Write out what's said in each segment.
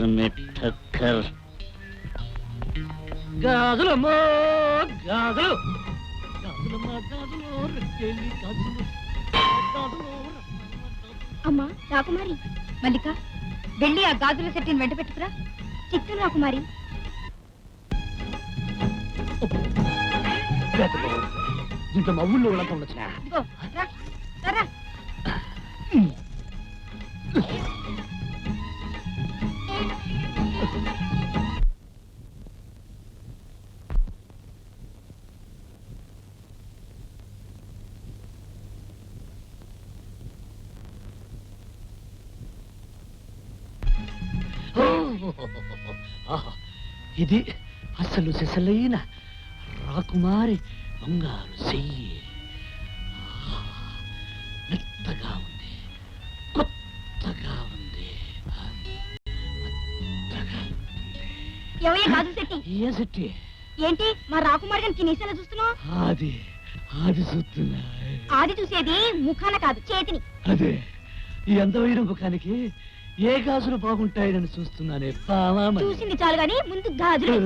టక్కర్ మే టక్కర్ గాజులమ్మో గాజులు గాజులమ్మ గాజులు రెక్కలి గాజులు. గాజులు అమ్మా రాకుమారి మల్లిక వెళ్ళి ఆ గాజుల సెట్టిని వెంట పెట్టుకురా. చిత్తు రాకుమారి. దీంట్లో మా ఊళ్ళో వాళ్ళంతా ఉండొచ్చు ఇదిగో రా, రా, రా. ఇది అసలు సిసలైన రాకుమారి బంగారు చెయ్యి. మెత్తగా ఉంది. కొత్తగా ఉంది. ఏ ఏంటి మా రాకుమారి గారిని తినేసేలా చూస్తున్నావు? అది అది చూస్తున్నా. ఆది చూసేది ముఖాన కాదు చేతిని. అదే ఈ అందమైన ముఖానికి ఏ గాజులు బాగుంటాయని చూస్తున్నానే. చూసింది చాలు గాని ముందు గాజులు.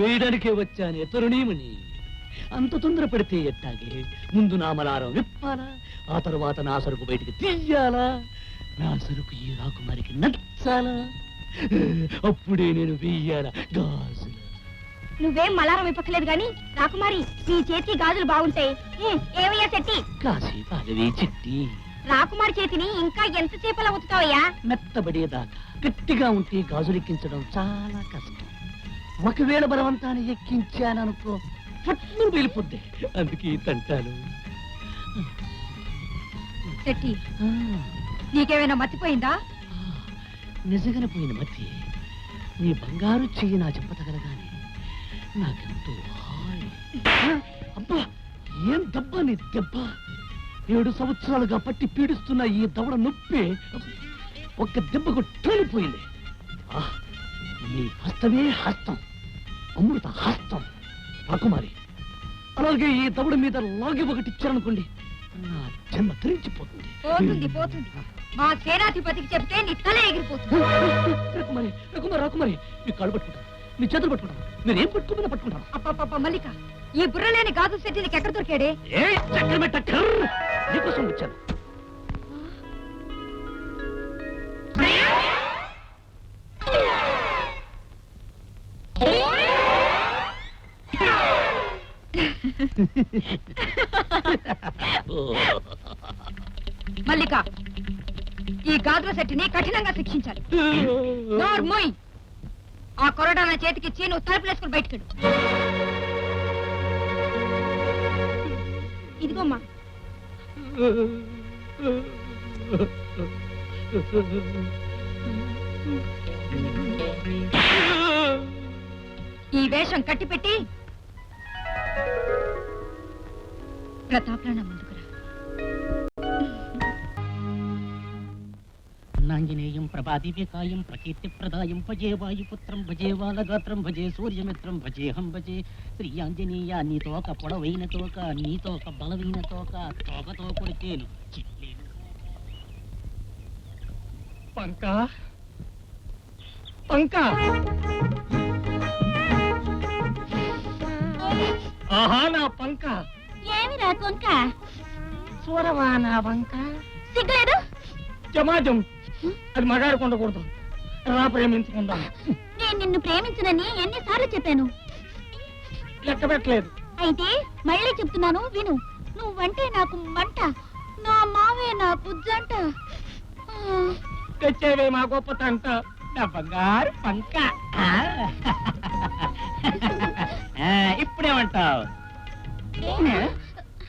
వేయడానికే వచ్చానే తరుణీమణి అంత తొందర పెడితే ఎట్టాగే? ముందు నా మలారం విప్పాలా? ఆ తరువాత నా సరుకు బయటికి తీయాలా? నా సరుకు ఈ రాకుమారికి నచ్చాలా? అప్పుడే నేను వెయ్యాలా గాజులు. నువ్వేం మలారం ఇప్పకలేదు గాని రాకుమారి నీ చేతి గాజులు బాగుంటాయి. ఉం, ఏవయ్యా సెట్టి కాసేపు అడవి చిట్టి. రాకుమారి చేతిని ఇంకా ఎంత చేపలా ఉతుతావయ్యా? మెత్తబడేదాకా గట్టిగా ఉంటే గాజులెక్కించడం చాలా కష్టం. ఒకవేళ బలవంతాన్ని ఎక్కించాననుకో పట్టు వెళ్ళిపోద్ది అందుకే ఈ తంటాలు. సెట్టి ఆ, నీకేమైనా మర్చిపోయిందా నిజంగానే పోయిన మతి. నీ బంగారు చెయ్యి నా చెప్పతగలగానే నాకెంతో హాయ్. అబ్బా ఏం దెబ్బ నీ దెబ్బ? ఏడు సంవత్సరాలుగా పట్టి పీడిస్తున్న ఈ దవడ నొప్పి ఒక్క దెబ్బకు తోలిపోయింది. ఆ, నీ హస్తమే హస్తం అమృత హస్తం. రాకుమారి అలాగే ఈ దవడ మీద లాగి ఒకటి ఇచ్చారనుకోండి నా జన్మ ధరించిపోతుంది పోతుంది పోతుంది. మా సేనాధిపతికి చెప్తే నీ తల ఎగిరిపోతుంది. రాకుమారి రాకుమారి రాకుమారి మీ కాళ్ళు పట్టుకుంటాను. మీ చేతులు పట్టుకుంటాను. నేను ఏం పట్టుకున్నా పట్టుకుంటాను. అప్పప్ప మల్లిక ఈ బుర్రలేని గాజు సెట్టి నీకు ఎక్కడ దొరికాడే? ఏ నీకోసం వచ్చాను. మల్లిక ఈ గాజుల సెట్టిని కఠినంగా శిక్షించాలి. నోర్మోయ్! ఆ కొరడా నా చేతికి ఇచ్చి నువ్వు తలుపులేసుకుని బయటకెడు ఇదిగోమ్మా. ఈ వేషం కట్టిపెట్టి. ప్రతాప్రాణ ముందుకురా నాంజనేయం ప్రభాదివ్యకాయం ప్రకీర్తిప్రదాయం భజే వాయుపుత్రం భజే వాలగాత్రం భజే సూర్యమిత్రం భజేహం భజే శ్రీ ఆంజనేయ నీ తోక పొడవైన తోక నీ తోక బలమైన తోక తోకతో కొడితేను పంక పంక ఆహా నా పంక ఏమి రా కొంక? చూడవా నా పంక సిగ్గులేదు జమాజం అది మగాడు కొండకూడదు రా ప్రేమించుకుందాం. నేను నిన్ను ప్రేమించనని ఎన్నిసార్లు చెప్పాను? లెక్క పెట్టలేదు అయితే మళ్ళీ చెప్తున్నాను విను. నువ్వంటే నాకు మంట నా మావే నాకు జంట. ఆ, తెచ్చేవే మా గొప్ప తంట. నా బంగారు పంక. ఇప్పుడేమంటావు?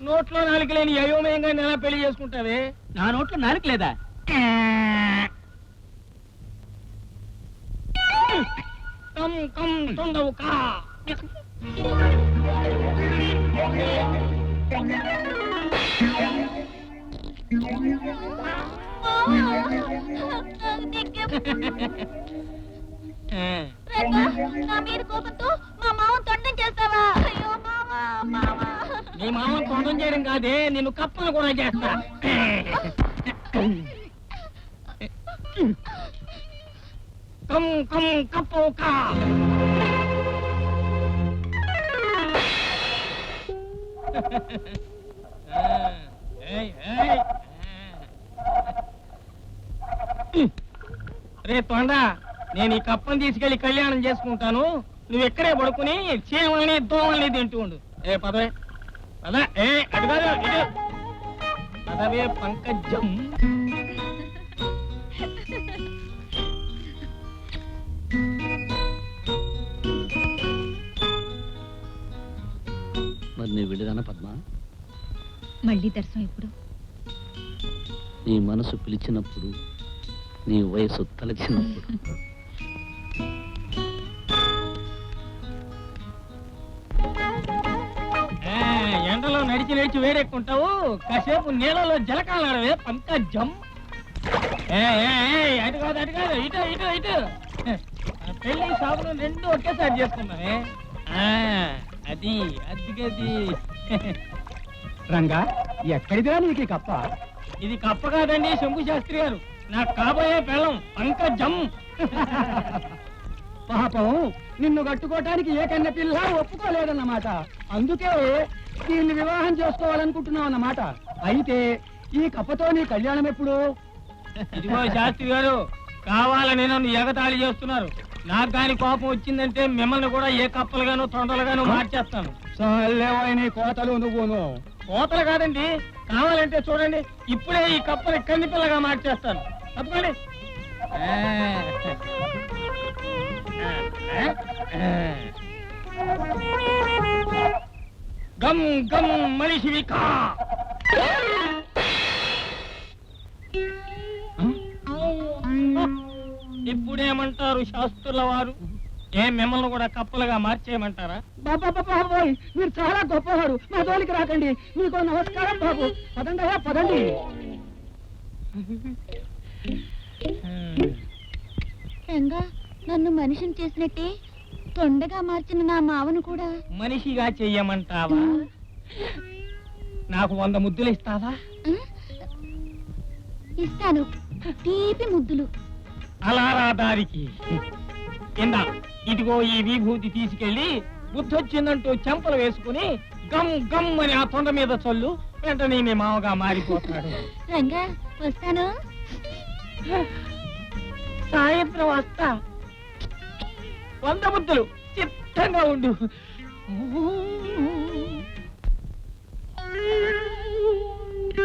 నోట్లో నాలుగు లేని అయోమయంగా నెల పెళ్ళి చేసుకుంటావే? నా నోట్లో నాలుగు లేదా? కం కం తొందవు కా. నా మీద కోపంతో మా మావని తొండం చేస్తావా? అయ్యో మావా మావా నీ మామ తొండం చేయడం కాదే నిన్ను కప్పలు కూడా చేస్తా. కం కం. కపోకా రే తొండ నేను ఈ కప్పని తీసుకెళ్ళి కళ్యాణం చేసుకుంటాను. నువ్వు ఎక్కడే పడుకుని చీమల్ని దోమల్ని తింటూ ఉండు. ఏ పదవే పద. ఏ అడుగు పదవే పంకజం. మళ్ళీ దర్శనం ఇప్పుడు నీ మనసు పిలిచినప్పుడు నీ వయసు తలచినప్పుడు. ఏ, ఎండలో నడిచి నడిచి వేడెక్కుంటావు కాసేపు నీళ్ళలో ఏ ఏ, ఏ, అటు కాదు అటు కాదు ఇటు ఇటు ఇటు. పెళ్ళి షాపులు రెండు ఒకేసారి చేసుకున్నామే ఆ, అది అదిగది రంగా ఎక్కడిదిరా నీకు కప్ప? ఇది కప్ప కాదండి శంభు శాస్త్రి గారు. నాకు కాబోయే పెళ్ళం పంకజం. పాపం నిన్ను కట్టుకోవటానికి ఏ కన్న పిల్ల ఒప్పుకోలేదన్నమాట. అందుకే దీన్ని వివాహం చేసుకోవాలనుకుంటున్నావు అన్నమాట. అయితే ఈ కప్పతో నీ కళ్యాణం ఎప్పుడు? ఇదిగో శాస్త్రి గారు కావాలని నన్ను ఎగతాళి చేస్తున్నారు. నాకు గాని కోపం వచ్చిందంటే మిమ్మల్ని కూడా ఏ కప్పలుగాను తొండలుగాను మార్చేస్తాను. చాలేవోయ్ నీ కోతలు నువ్వును. కోతలు కాదండి. కావాలంటే చూడండి. ఇప్పుడే ఈ కప్పని కంది పిల్లగా మార్చేస్తాను. తప్పకండి. గమ్ గమ్ మనిషివి కా. ఇప్పుడేమంటారు శాస్త్రుల వారు? ఏ మిమ్మల్ని కూడా కప్పలుగా మార్చేయమంటారా? బాబాయ్ మీరు చాలా గొప్పవారు. నా జోలికి రాకండి. మీకు నమస్కారం బాబు. పదండి అయ్యా పదండి. రంగా నన్ను మనిషిని చేసినట్టే తొండగా మార్చిన నా మావను కూడా. మనిషిగా చెయ్యమంటావా? నాకు వంద ముద్దులు ఇస్తావా? ఆ? ఇస్తాను. తీపి ముద్దులు. అలా రా కింద ఇదిగో ఈ విభూతి తీసుకెళ్ళి బుద్ధొచ్చిందంటూ చెంపలు వేసుకుని గమ్ గమ్ అని ఆ తొండ మీద చల్లు వెంటనే మీ మామగా మారిపోతాడు. రంగా వస్తాను. సాయంత్రం వస్తా. వంద ముద్దులు చిత్తంగా ఉండు. ఎరగంట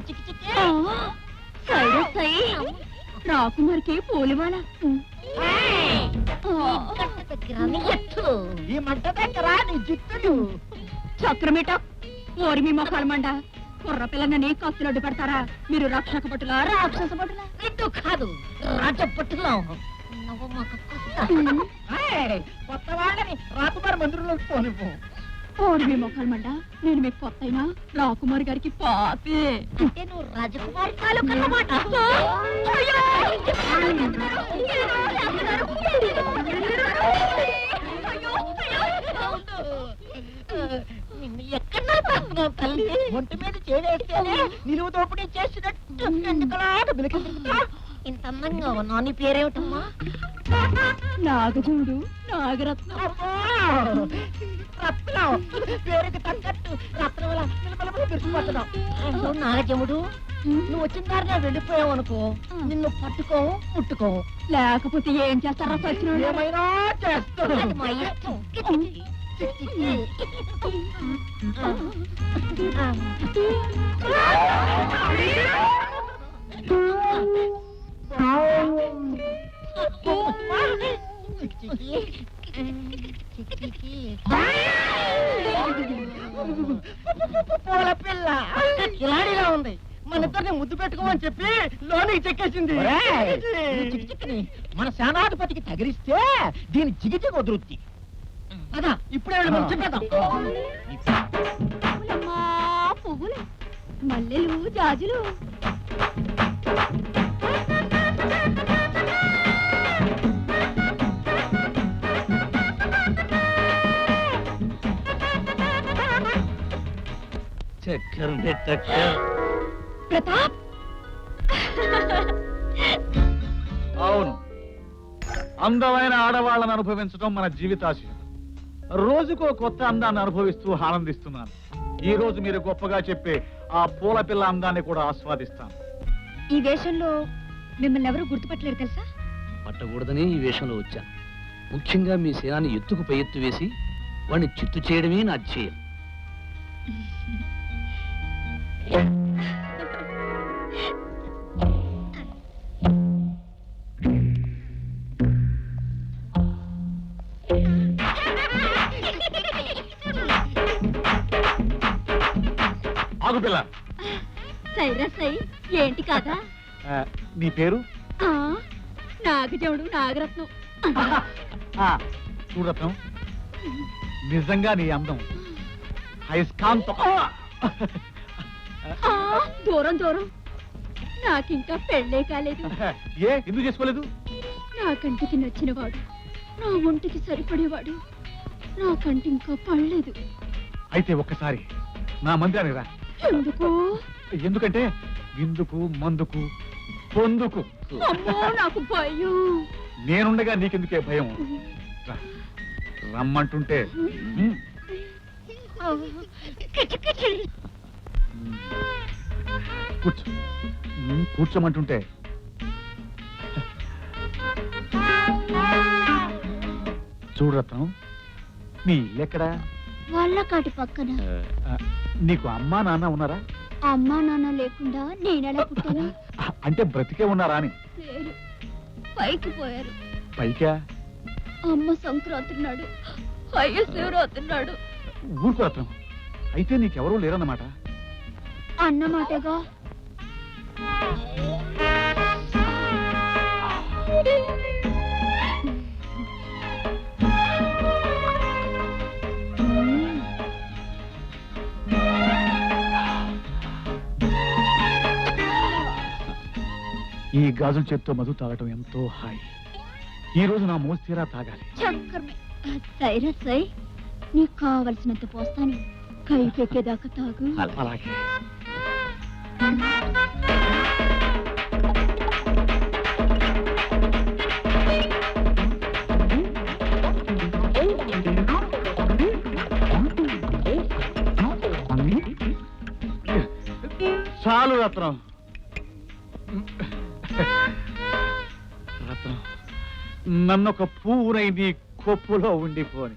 చిక్కి చిక్కి? రాకుమారికి ఎత్తు ఈ మంట దగ్గర నీ జిత్తులు చక్రమేట ఓరి మొఖాలు మండ. కుర్ర పిల్లనని కత్తులు అడ్డు పెడతారా మీరు రక్షక పట్టులా రాక్షస పట్టులా? కాదు రాజపట్టులో నువ్వు మాకు కొత్త వాళ్ళని రాకుమారి మందిరంలోకి పోనివ్వు. ఓరి మీ మొఖాలు మండ నేను మీకు కొత్త అయినా రాకుమారి గారికి పాపే. అంటే నువ్వు రాజకుమారి తల్లి? ఒంటి మీద చేడేస్తేనే నిలువు దోపిడీ చేసినట్టు. బిలికి ఇంత అందంగా ఉన్నా నీ పేరేమిటమ్మా? నాగజుడు నాగరత్నం! రత్నం. పేరుకి తగ్గట్టు రత్నం పెరిగిపోతున్నావు నువ్వు నాగజముడు? నువ్వు వచ్చిన దారిలో వెళ్ళిపోయావు అనుకో. నిన్ను పట్టుకో ముట్టుకో లేకపోతే ఏం చేస్తారా సచిన ఏమైనా చేస్తాను అది మా ఇష్టం పూల పిల్ల. కిలాడిలా ఉంది. మన ఇద్దరిని ముద్దు పెట్టుకోమని చెప్పి లోనికి చెక్కేసింది. చిక్కిని. మన సేనాధిపతికి తగిలిస్తే దీని జిగిజి కుదురుద్ది. అదా ఇప్పుడే వెళ్ళి మనం చెప్పేద్దాం. పువ్వులు. మల్లెలు జాజులు. చక్కెర పెట్టక్క ప్రతాప్! అవును. అందమైన ఆడవాళ్ళని అనుభవించడం మన జీవితాశయం. రోజుకో కొత్త అందాన్ని అనుభవిస్తూ ఆనందిస్తున్నాను. ఈ రోజు మీరు గొప్పగా చెప్పే ఆ పూల పిల్ల అందాన్ని కూడా ఆస్వాదిస్తాను. ఈ వేషంలో మిమ్మల్ని ఎవరు గుర్తుపట్టలేరు తెలుసా? పట్టకూడదని ఈ వేషంలో వచ్చాను. ముఖ్యంగా మీ సేనాన్ని ఎత్తుకు పై ఎత్తు వేసి వాడిని చిత్తు చేయడమే నా ధ్యేయం. ఆగు పిల్ల. సైరా సై ఏంటి కాదా ఆ, నీ పేరు? ఆ, నాగజవుడు నాగరత్నం. ఆ, చూడటం నిజంగా నీ అందం. అయస్కాంతం దూరం దూరం. నాకింకా పెళ్ళే కాలేదు. ఏ ఎందుకు చేసుకోలేదు? నా కంటికి నచ్చినవాడు నా ఒంటికి సరిపడేవాడు. నా కంటి ఇంకా పడలేదు. అయితే ఒక్కసారి నా మందిరానికి రా. ఎందుకు? ఎందుకంటే విందుకు మందుకు పొందుకు. అమ్మో నాకు భయం. నేనుండగా నీకెందుకే భయం? రా. రమ్మంటుంటే కిచకిచ. కూర్చో. కూర్చోమంటుంటే. చూడు రత్నం నీ ఇల్లెక్కడా? వల్లకాటి పక్కన. నీకు అమ్మా నాన్న ఉన్నారా? అమ్మా నాన్న లేకుండా నేనెలా పుట్టాను? అంటే బ్రతికే ఉన్నారా అని. లేరు. పైకి పోయారు. పైకా? అమ్మ సంక్రాంతి నాడు అయ్య శివరాత్రి నాడు. ఊరుకో రత్నం. అయితే నీకెవరూ లేరన్నమాట. అన్నమాటగా? ఈ గాజుల చేత్తో మధు తాగటం ఎంతో హాయి. ఈ రోజు నా మోస్తీరా తాగాలి. చక్కర్మే సైరా సై నీకు కావలసినంత పోస్తాను. కైపెక్కేదాకా తాగు. అలాగే. చాలు రత్నం. రత్నం నన్నొక పువ్వునై నీ కొప్పులో ఉండిపోని.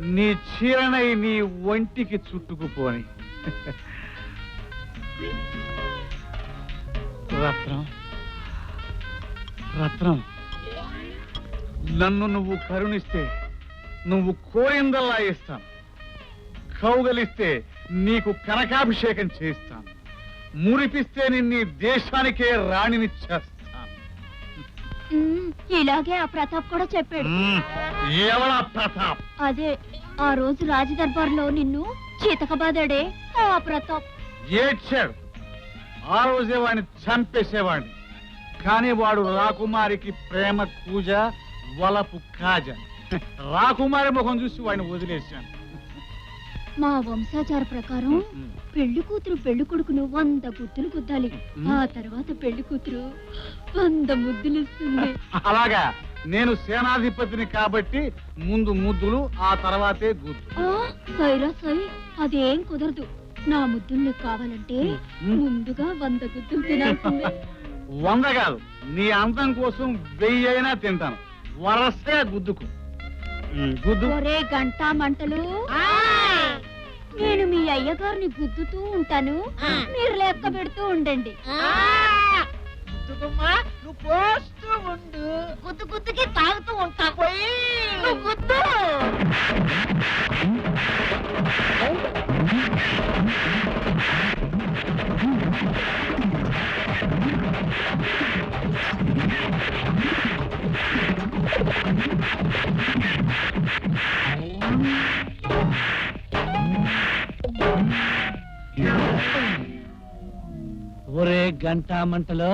నీ చీరనై నీ ఒంటికి చుట్టుకుపోని. రత్నం. రత్నం. నన్ను నువ్వు కరుణిస్తే నువ్వు కోరిందల్లా ఇస్తాను కౌగలిస్తే నీకు కనకాభిషేకం చేస్తాను. మురిపిస్తే నిన్ను దేశానికే రాణిని చేస్తాను. ఇలాగే ఆ ప్రతాప్ కూడా చెప్పాడు. ఎవడా ప్రతాప్? అదే ఆ రోజు రాజదర్బార్లో నిన్ను చీతకబాదాడే ఆ ప్రతాప్. ఏడ్చాడు. ఆ రోజే వాడిని చంపేసేవాడిని కానీ వాడు రాకుమారికి ప్రేమ కూజ వలపు కాజ. రాకుమారి ముఖం చూసి వాడిని వదిలేశాను. మా వంశాచార ప్రకారం పెళ్ళి కూతురు పెళ్ళి కొడుకును వంద గుద్దులు. గుద్దాలి ఆ తర్వాత పెళ్ళి కూతురు వంద ముద్దులు ఇస్తుంది. అలాగా నేను సేనాధిపతిని కాబట్టి ముందు ముద్దులు ఆ తర్వాతే గుద్దు. సైరా సై అదేం కుదరదు. నా ముద్దులు కావాలంటే ముందుగా వంద గుద్దులు తినాల్సిందే. వంద కాదు నీ అందం కోసం వెయ్యి అయినా తింటాను. వరసగా గుద్దుకు. ఉమ్, గుద్దు. ఒరే గంటా మంటలు. నేను మీ అయ్యగారిని గుద్దుతూ ఉంటాను. మీరు లెక్క పెడుతూ ఉండండి. గుద్దుకుమ్మా నువ్వు పోస్తూ ఉండు. గుద్దు గుద్దుకి తాగుతూ ఉంటా పోయి. గుద్దు. గంట మంటలో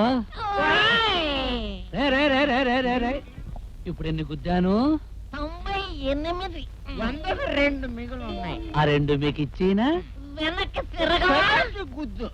రే రే రే రే రే రే రే. ఇప్పుడు ఎన్ని గుద్దాను? తొంభై ఎనిమిది. వందకు రెండు మిగులు ఉన్నాయి. ఆ రెండు మీకు ఇచ్చేనా వెనక్కి తిరగ. గుద్దు.